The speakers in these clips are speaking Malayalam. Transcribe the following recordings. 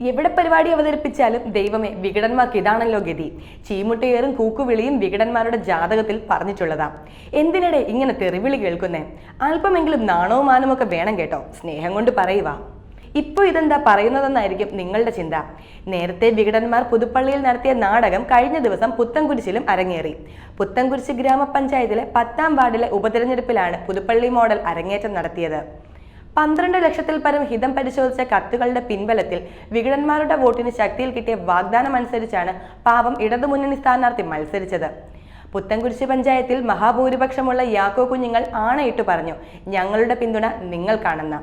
എവിടെ പരിപാടി അവതരിപ്പിച്ചാലും ദൈവമേ വികടന്മാർക്ക് ഇതാണല്ലോ ഗതി. ചീമുട്ടയേറും കൂക്കുവിളിയും വികടന്മാരുടെ ജാതകത്തിൽ പറഞ്ഞിട്ടുള്ളതാ. എന്തിനിടെ ഇങ്ങനെ തെറിവിളി കേൾക്കുന്നേ? അല്പമെങ്കിലും നാണവും മാനമൊക്കെ വേണം കേട്ടോ. സ്നേഹം കൊണ്ട് പറയുക ഇപ്പൊ ഇതെന്താ പറയുന്നതെന്നായിരിക്കും നിങ്ങളുടെ ചിന്ത. നേരത്തെ വികടന്മാർ പുതുപ്പള്ളിയിൽ നടത്തിയ നാടകം കഴിഞ്ഞ ദിവസം പുത്തൻകുരിശിലും അരങ്ങേറി. പുത്തൻകുരിശ് ഗ്രാമപഞ്ചായത്തിലെ പത്താം വാർഡിലെ ഉപതെരഞ്ഞെടുപ്പിലാണ് പുതുപ്പള്ളി മോഡൽ അരങ്ങേറ്റം നടത്തിയത്. പന്ത്രണ്ട് ലക്ഷത്തിൽ പരം ഹിതം പരിശോധിച്ച കത്തുകളുടെ പിൻബലത്തിൽ വികടന്മാരുടെ വോട്ടിന് ശക്തിയിൽ കിട്ടിയ വാഗ്ദാനം അനുസരിച്ചാണ് പാവം ഇടതുമുന്നണി സ്ഥാനാർത്ഥി മത്സരിച്ചത്. പുത്തൻകുരിശ് പഞ്ചായത്തിൽ മഹാഭൂരിപക്ഷമുള്ള യാക്കോ കുഞ്ഞുങ്ങൾ ആണയിട്ട് പറഞ്ഞു ഞങ്ങളുടെ പിന്തുണ നിങ്ങൾക്കാണെന്ന്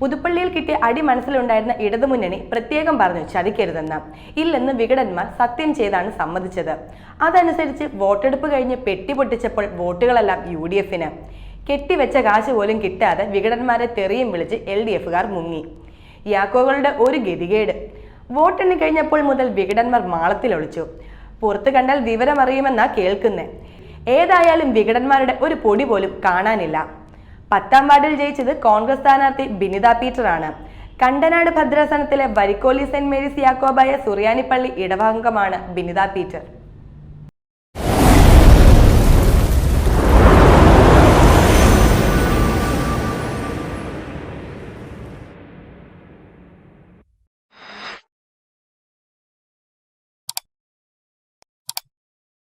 പുതുപ്പള്ളിയിൽ കിട്ടിയ അടി മനസ്സിലുണ്ടായിരുന്ന ഇടതുമുന്നണി പ്രത്യേകം പറഞ്ഞു ചതിക്കരുതെന്ന്. ഇല്ലെന്ന് വികടന്മാർ സത്യം ചെയ്താണ് സമ്മതിച്ചത്. അതനുസരിച്ച് വോട്ടെടുപ്പ് കഴിഞ്ഞ് പെട്ടി പൊട്ടിച്ചപ്പോൾ വോട്ടുകളെല്ലാം യു ഡി എഫിന്. കെട്ടിവെച്ച കാശ് പോലും കിട്ടാതെ വികടന്മാരെ തെറിയും വിളിച്ച് എൽ ഡി എഫുകാർ മുങ്ങി. യാക്കോകളുടെ ഒരു ഗതികേട്. വോട്ടെണ്ണി കഴിഞ്ഞപ്പോൾ മുതൽ വികടന്മാർ മാളത്തിലൊളിച്ചു പുറത്തു കണ്ടാൽ വിവരമറിയുമെന്നാ കേൾക്കുന്നേ. ഏതായാലും വികടന്മാരുടെ ഒരു പൊടി പോലും കാണാനില്ല. പത്താം വാർഡിൽ ജയിച്ചത് കോൺഗ്രസ് സ്ഥാനാർത്ഥി ബിനിത ആണ് കണ്ടനാട് ഭദ്രാസനത്തിലെ വരിക്കോലി സെന്റ് മേരീസ് യാക്കോബായ സുറിയാനിപ്പള്ളി ഇടവാംഗമാണ് ബിനിത പീറ്റർ.